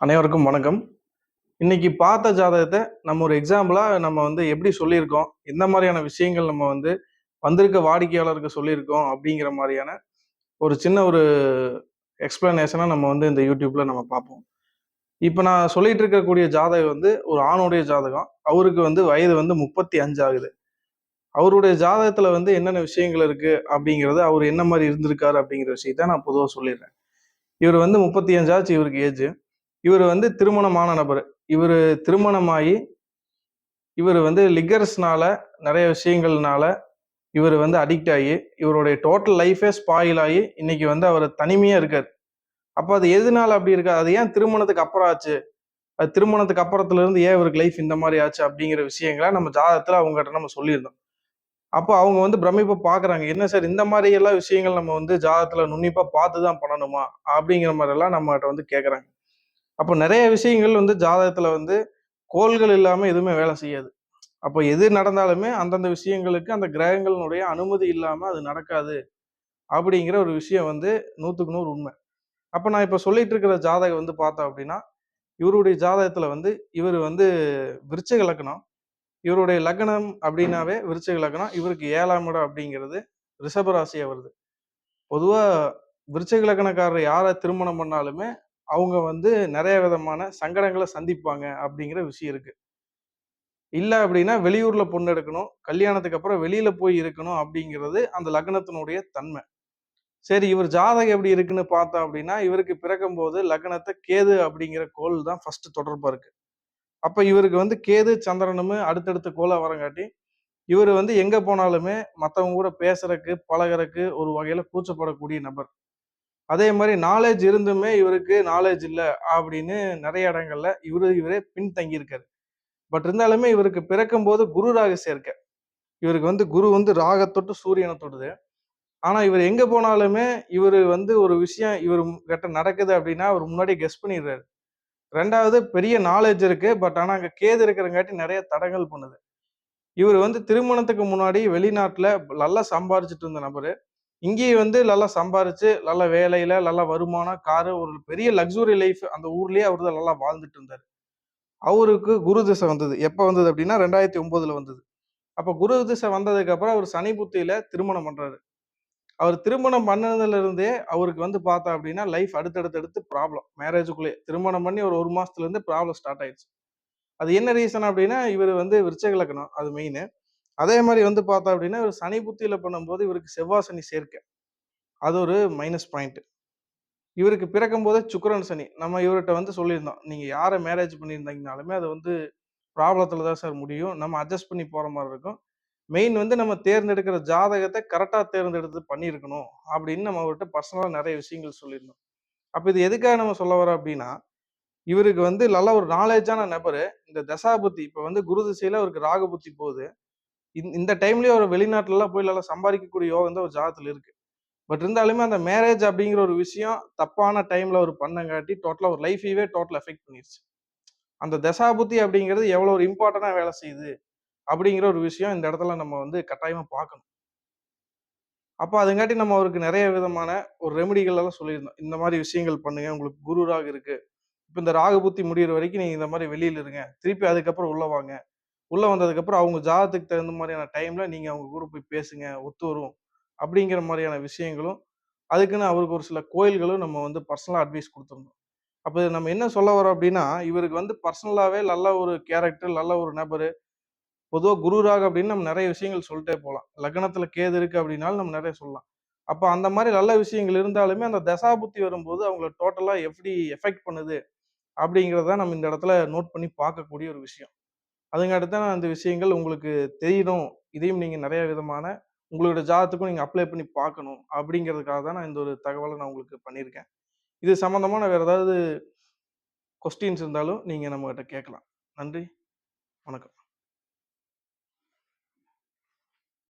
அனைவருக்கும் வணக்கம். இன்னைக்கு பார்த்த ஜாதகத்தை நம்ம ஒரு எக்ஸாம்பிளாக நம்ம வந்து எப்படி சொல்லியிருக்கோம்? எந்த மாதிரியான விஷயங்கள் நம்ம வந்து வந்திருக்க வாடிக்கையாளருக்கு சொல்லியிருக்கோம்? அப்படிங்கிற மாதிரியான ஒரு சின்ன ஒரு எக்ஸ்பிளனேஷனாக நம்ம வந்து இந்த யூடியூப்ல நம்ம பார்ப்போம். இப்போ நான் சொல்லிட்டு இருக்கக்கூடிய ஜாதகம் வந்து ஒரு ஆணுடைய ஜாதகம். அவருக்கு வந்து வயது வந்து முப்பத்தி அஞ்சு ஆகுது. அவருடைய ஜாதகத்துல வந்து என்னென்ன விஷயங்கள் இருக்கு? அப்படிங்கிறது அவர் என்ன மாதிரி இருந்திருக்காரு? அப்படிங்கிற விஷயத்த நான் பொதுவாக சொல்லிடுறேன். இவர் வந்து முப்பத்தி அஞ்சாச்சு இவருக்கு ஏஜ் இவர் வந்து திருமணமான நபர். இவர் திருமணமாகி இவர் வந்து லிக்கர்ஸ்னால நிறைய விஷயங்கள்னால இவர் வந்து அடிக்ட் ஆகி இவருடைய டோட்டல் லைஃபே ஸ்பாயில் ஆகி இன்னைக்கு வந்து அவர் தனிமையாக இருக்கார். அப்போ அது எதனால அப்படி இருக்கா? அது ஏன் திருமணத்துக்கு அப்புறம் ஆச்சு? அது திருமணத்துக்கு அப்புறத்துலேருந்து ஏன் இவருக்கு லைஃப் இந்த மாதிரி ஆச்சு அப்படிங்கிற விஷயங்களை நம்ம ஜாதகத்தில் அவங்ககிட்ட நம்ம சொல்லியிருந்தோம். அப்போ அவங்க வந்து பிரமிப்பை பார்க்குறாங்க. என்ன சார் இந்த மாதிரி எல்லாம் விஷயங்கள் நம்ம வந்து ஜாதகத்தில் நுண்ணிப்பாக பார்த்து தான் பண்ணணுமா? அப்படிங்கிற மாதிரிலாம் நம்மகிட்ட வந்து கேட்குறாங்க அப்போ நிறைய விஷயங்கள் வந்து ஜாதகத்தில் வந்து கோள்கள் இல்லாமல் எதுவுமே வேலை செய்யாது. அப்போ எது நடந்தாலுமே அந்தந்த விஷயங்களுக்கு அந்த கிரகங்களினுடைய அனுமதி இல்லாமல் அது நடக்காது அப்படிங்கிற ஒரு விஷயம் வந்து நூற்றுக்கு நூறு உண்மை. அப்போ நான் இப்போ சொல்லிட்டு இருக்கிற ஜாதகம் வந்து பார்த்தோம் அப்படின்னா இவருடைய ஜாதகத்தில் வந்து இவர் வந்து விருச்சக லக்னம் இவருடைய லக்னம் அப்படின்னாவே விருச்சக லக்னம் இவருக்கு ஏழாம் இடம் அப்படிங்கிறது ரிஷபராசியாக வருது. பொதுவாக விருச்சக லக்னக்காரர் யாரை திருமணம் பண்ணாலுமே அவங்க வந்து நிறைய விதமான சங்கடங்களை சந்திப்பாங்க அப்படிங்கிற விஷயம் இருக்கு. இல்லை அப்படின்னா வெளியூர்ல பொண்ணு எடுக்கணும் கல்யாணத்துக்கு அப்புறம் வெளியில போய் இருக்கணும் அப்படிங்கிறது அந்த லக்னத்தினுடைய தன்மை. சரி இவர் ஜாதகம் எப்படி இருக்குன்னு பார்த்தோம் அப்படின்னா இவருக்கு பிறக்கும் போது லக்னத்தை கேது அப்படிங்கிற கோல் தான் ஃபர்ஸ்ட் தொடர்பா இருக்கு. அப்ப இவருக்கு வந்து கேது சந்திரனும் அடுத்தடுத்த கோலா வரங்காட்டி இவர் வந்து எங்க போனாலுமே மற்றவங்க கூட பேசுறதுக்கு பழகுறதுக்கு ஒரு வகையில கூச்சப்படக்கூடிய நபர். அதே மாதிரி நாலேஜ் இருந்துமே இவருக்கு நாலேஜ் இல்லை அப்படின்னு நிறைய இடங்கள்ல இவரு இவரே பின்தங்கி இருக்காரு பட் இருந்தாலுமே இவருக்கு பிறக்கும் போது குரு ராக சேர்க்க இவருக்கு வந்து குரு வந்து ராகத்தொட்டு சூரியனை தொடுது. ஆனா இவர் எங்க போனாலுமே இவர் வந்து ஒரு விஷயம் இவர் கிட்ட நடக்குது அப்படின்னா அவர் முன்னாடி கெஸ் பண்ணிடுறாரு. ரெண்டாவது பெரிய நாலேஜ் இருக்கு. பட் ஆனா அங்க கேது இருக்கிறங்காட்டி நிறைய தடங்கள் பண்ணுது. இவர் வந்து திருமணத்துக்கு முன்னாடி வெளிநாட்டுல நல்லா சம்பாரிச்சிட்டு இருந்த நபரு. இங்கேயே வந்து நல்லா சம்பாரிச்சு நல்ல வேலையில நல்லா வருமானம் காரு ஒரு பெரிய லக்ஸுரி லைஃப் அந்த ஊர்லயே அவர் தான் நல்லா வாழ்ந்துட்டு இருந்தார். அவருக்கு குரு திசை வந்தது. எப்போ வந்தது அப்படின்னா ரெண்டாயிரத்தி ஒன்பதுல வந்தது. அப்போ குரு திசை வந்ததுக்கு அப்புறம் அவர் சனி புத்தியில திருமணம் பண்றாரு. அவர் திருமணம் பண்ணதுல இருந்தே அவருக்கு வந்து பார்த்தா அப்படின்னா லைஃப் அடுத்தடுத்து அடுத்து ப்ராப்ளம் மேரேஜுக்குள்ளேயே திருமணம் பண்ணி ஒரு ஒரு மாசத்துல இருந்து ப்ராப்ளம் ஸ்டார்ட் ஆயிடுச்சு. அது என்ன ரீசன் அப்படின்னா இவர் வந்து விருச்சக லக்கணம் அது மெயின் அதே மாதிரி வந்து பார்த்தா அப்படின்னா இவர் சனி புத்தியில் பண்ணும்போது இவருக்கு செவ்வாய் சனி சேர்க்க. அது ஒரு மைனஸ் பாயிண்ட் இவருக்கு பிறக்கும் போதே சுக்கரன் சனி. நம்ம இவர்கிட்ட வந்து சொல்லியிருந்தோம். நீங்கள் யாரை மேரேஜ் பண்ணியிருந்தீங்கனாலுமே அது வந்து ப்ராப்ளத்தில் தான் சார் முடியும். நம்ம அட்ஜஸ்ட் பண்ணி போகிற மாதிரி இருக்கும். மெயின் வந்து நம்ம தேர்ந்தெடுக்கிற ஜாதகத்தை கரெக்டாக தேர்ந்தெடுத்து பண்ணியிருக்கணும் அப்படின்னு நம்ம அவர்கிட்ட பர்சனலாக நிறைய விஷயங்கள் சொல்லியிருந்தோம். அப்போ இது எதுக்காக நம்ம சொல்ல வரோம் அப்படின்னா இவருக்கு வந்து நல்ல ஒரு நாலேஜான நபரு இந்த தசாபுத்தி. இப்போ வந்து குரு திசையில் அவருக்கு ராகபுத்தி போகுது. இந்த- இந்த டைம்லயே ஒரு வெளிநாட்டுல போய் நல்லா சம்பாதிக்கக்கூடிய யோகம் வந்து ஒரு ஜாதத்துல இருக்கு. பட் இருந்தாலுமே அந்த மேரேஜ் அப்படிங்கிற ஒரு விஷயம் தப்பான டைம்ல ஒரு பண்ணங்காட்டி டோட்டலா ஒரு லைஃபையே டோட்டல் எஃபெக்ட் பண்ணிருச்சு. அந்த தசாபுத்தி அப்படிங்கிறது எவ்வளவு ஒரு இம்பார்ட்டண்டா வேலை செய்யுது அப்படிங்கிற ஒரு விஷயம் இந்த இடத்துல நம்ம வந்து கட்டாயமா பார்க்கணும். அப்போ அதுங்காட்டி நம்ம அவருக்கு நிறைய விதமான ஒரு ரெமெடிகள் எல்லாம் சொல்லியிருந்தோம். இந்த மாதிரி விஷயங்கள் பண்ணுங்க உங்களுக்கு குரு ராகு இருக்கு. இப்போ இந்த ராகு புத்தி முடியிற வரைக்கும் நீங்க இந்த மாதிரி வெளியில இருங்க. திருப்பி அதுக்கப்புறம் உள்ள வாங்க. உள்ளே வந்ததுக்கப்புறம் அவங்க ஜாதத்துக்கு தகுந்த மாதிரியான டைமில் நீங்கள் அவங்க கூட போய் பேசுங்க ஒத்து வரும் அப்படிங்கிற மாதிரியான விஷயங்களும் அதுக்குன்னு அவருக்கு ஒரு சில கோயில்களும் நம்ம வந்து பர்சனலாக அட்வைஸ் கொடுத்துருந்தோம் அப்போ நம்ம என்ன சொல்ல வரோம் அப்படின்னா இவருக்கு வந்து பர்சனலாகவே நல்ல ஒரு கேரக்டர் நல்ல ஒரு நபர் பொதுவாக குருராக அப்படின்னு நம்ம நிறைய விஷயங்கள் சொல்லிட்டே போகலாம். லக்னத்தில் கேது இருக்கு அப்படின்னாலும் நம்ம நிறைய சொல்லலாம். அப்போ அந்த மாதிரி நல்ல விஷயங்கள் இருந்தாலுமே அந்த தசாபுத்தி வரும்போது அவங்கள டோட்டலாக எப்படி எஃபெக்ட் பண்ணுது அப்படிங்கிறத நம்ம இந்த இடத்துல நோட் பண்ணி பார்க்கக்கூடிய ஒரு விஷயம். அதுங்காட்டி தான் அந்த விஷயங்கள் உங்களுக்கு தெரியணும். இதையும் நீங்கள் நிறைய விதமான உங்களோட ஜாதத்துக்கும் நீங்கள் அப்ளை பண்ணி பார்க்கணும். அப்படிங்கிறதுக்காக தான் நான் இந்த ஒரு தகவலை நான் உங்களுக்கு பண்ணியிருக்கேன். இது சம்மந்தமாக நான் வேறு ஏதாவது கொஸ்டின்ஸ் இருந்தாலும் நீங்கள் நம்மகிட்ட கேட்கலாம். நன்றி. வணக்கம்.